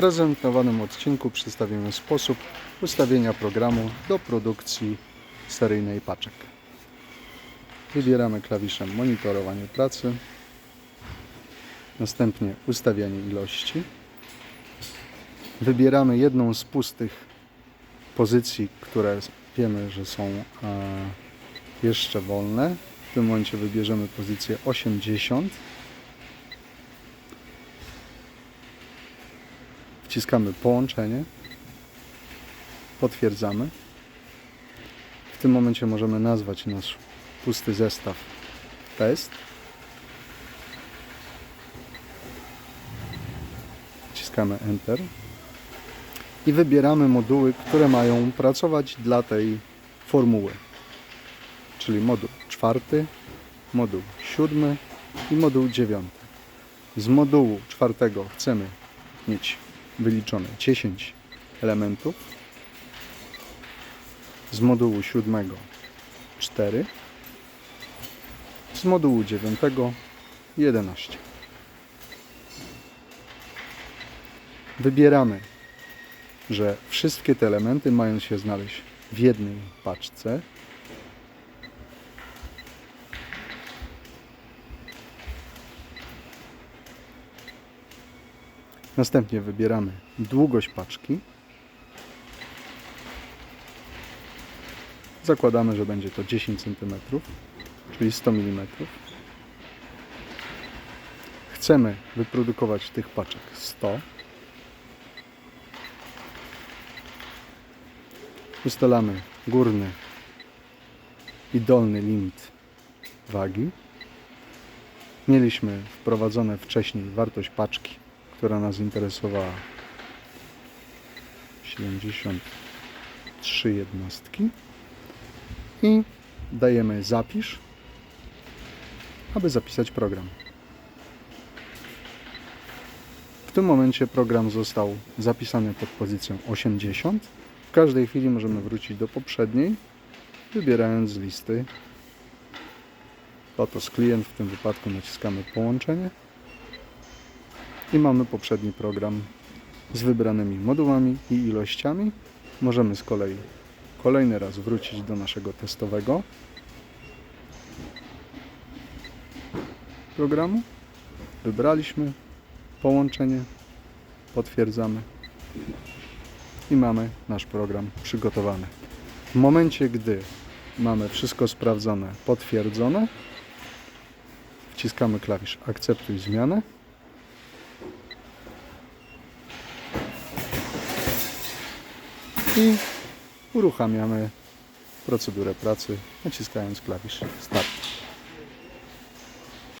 prezentowanym odcinku przedstawimy sposób ustawienia programu do produkcji seryjnej paczek. Wybieramy klawiszem monitorowanie pracy, następnie ustawianie ilości. Wybieramy jedną z pustych pozycji, które wiemy, że są e, jeszcze wolne. W tym momencie wybierzemy pozycję 80. Wciskamy połączenie. Potwierdzamy. W tym momencie możemy nazwać nasz pusty zestaw test. Wciskamy Enter. I wybieramy moduły, które mają pracować dla tej formuły. Czyli moduł czwarty, moduł siódmy i moduł dziewiąty. Z modułu czwartego chcemy mieć wyliczone 10 elementów. Z modułu siódmego 4. Z modułu dziewiątego 11. Wybieramy, że wszystkie te elementy mają się znaleźć w jednej paczce. Następnie wybieramy długość paczki. Zakładamy, że będzie to 10 cm, czyli 100 mm. Chcemy wyprodukować tych paczek 100. Ustalamy górny i dolny limit wagi. Mieliśmy wprowadzone wcześniej wartość paczki, która nas interesowała 73 jednostki i dajemy zapisz, aby zapisać program. W tym momencie program został zapisany pod pozycją 80. W każdej chwili możemy wrócić do poprzedniej, wybierając z listy Lotos klient, w tym wypadku naciskamy połączenie i mamy poprzedni program z wybranymi modułami i ilościami. Możemy z kolei kolejny raz wrócić do naszego testowego programu. Wybraliśmy połączenie, potwierdzamy i mamy nasz program przygotowany. W momencie, gdy mamy wszystko sprawdzone, potwierdzone, wciskamy klawisz akceptuj zmianę. I uruchamiamy procedurę pracy naciskając klawisz Start.